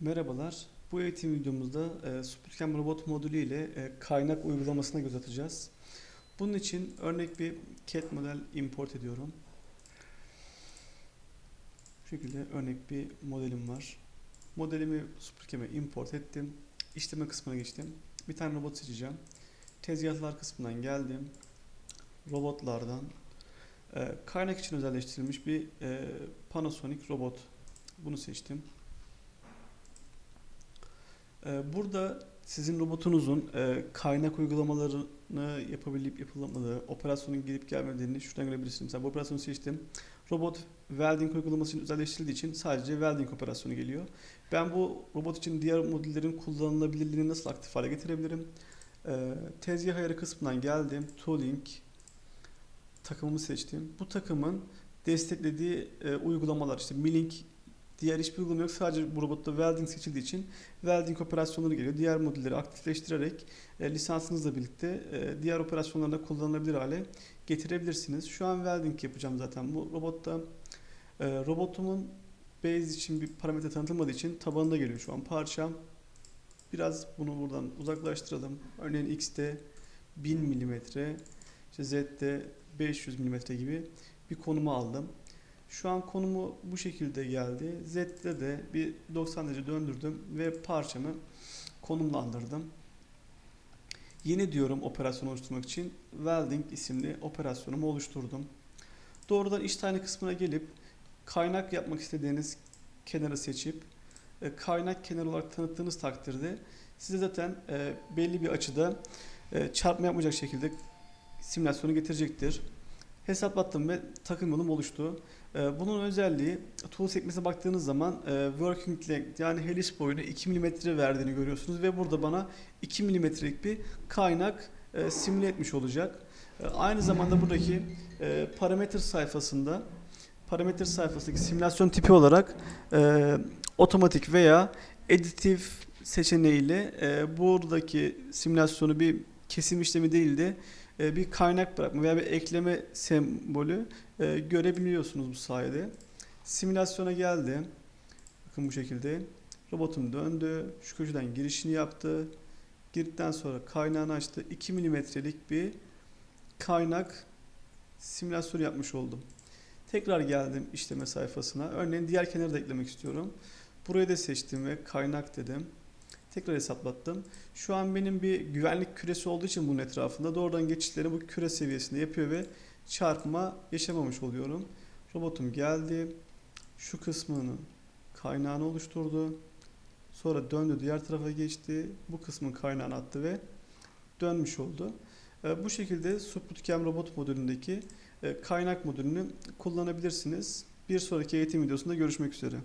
Merhabalar. Bu eğitim videomuzda e, Supercam robot modülü ile e, kaynak uygulamasına göz atacağız. Bunun için örnek bir CAD model import ediyorum. Bu şekilde örnek bir modelim var. Modelimi Supercam'e import ettim. İşleme kısmına geçtim. Bir tane robot seçeceğim. Tezgahlar kısmından geldim. Robotlardan e, kaynak için özelleştirilmiş bir e, Panasonic robot. Bunu seçtim. Ee, Burada sizin robotunuzun e, kaynak uygulamalarını yapabilip yapılamadığı, operasyonun gelip gelmediğini şuradan görebilirsiniz. Mesela bu operasyonu seçtim. Robot welding uygulaması için özelleştirildiği için sadece welding operasyonu geliyor. Ben bu robot için diğer modüllerin kullanılabilirliğini nasıl aktif hale getirebilirim? Ee, Tezgah ayarı kısmından geldim. Tooling takımımı seçtim. Bu takımın desteklediği e, uygulamalar işte milling Diğer hiçbir uygulama yok. Sadece bu robotta welding seçildiği için welding operasyonları geliyor. Diğer modülleri aktifleştirerek e, lisansınızla birlikte e, diğer operasyonlarda kullanılabilir hale getirebilirsiniz. Şu an welding yapacağım zaten. Bu robotta e, robotumun base için bir parametre tanıtılmadığı için tabanında geliyor şu an parçam. Biraz bunu buradan uzaklaştıralım. Örneğin X'te 1000 mm, işte Z'de 500 mm gibi bir konumu aldım. Şu an konumu bu şekilde geldi. Z'de de bir 90 derece döndürdüm ve parçamı konumlandırdım. Yeni diyorum operasyon oluşturmak için welding isimli operasyonumu oluşturdum. Doğrudan iş tane kısmına gelip kaynak yapmak istediğiniz kenarı seçip e, kaynak kenarı olarak tanıttığınız takdirde size zaten e, belli bir açıda e, çarpma yapmayacak şekilde simülasyonu getirecektir. Hesaplattım ve takım yolum oluştu. Ee, Bunun özelliği tool sekmesine baktığınız zaman e, working length yani helis boyunu 2 mm verdiğini görüyorsunuz ve burada bana 2 mm'lik bir kaynak e, simüle etmiş olacak. E, Aynı zamanda buradaki parametre sayfasında parametre sayfasındaki simülasyon tipi olarak otomatik veya additive seçeneğiyle buradaki simülasyonu bir kesim işlemi değil de bir kaynak bırakma veya bir ekleme sembolü e, görebiliyorsunuz bu sayede. Simülasyona geldi. Bakın bu şekilde. Robotum döndü. Şu köşeden girişini yaptı. Girdikten sonra kaynağını açtı. 2 milimetrelik bir kaynak simülasyonu yapmış oldum. Tekrar geldim işleme sayfasına. Örneğin diğer kenarı da eklemek istiyorum. Burayı da seçtim ve kaynak dedim. Tekrar hesaplattım. Şu an benim bir güvenlik küresi olduğu için bunun etrafında doğrudan geçişleri bu küre seviyesinde yapıyor ve çarpma yaşamamış oluyorum. Robotum geldi. Şu kısmının kaynağını oluşturdu. Sonra döndü diğer tarafa geçti. Bu kısmın kaynağını attı ve dönmüş oldu. E, Bu şekilde Supercam robot modülündeki e, kaynak modülünü kullanabilirsiniz. Bir sonraki eğitim videosunda görüşmek üzere.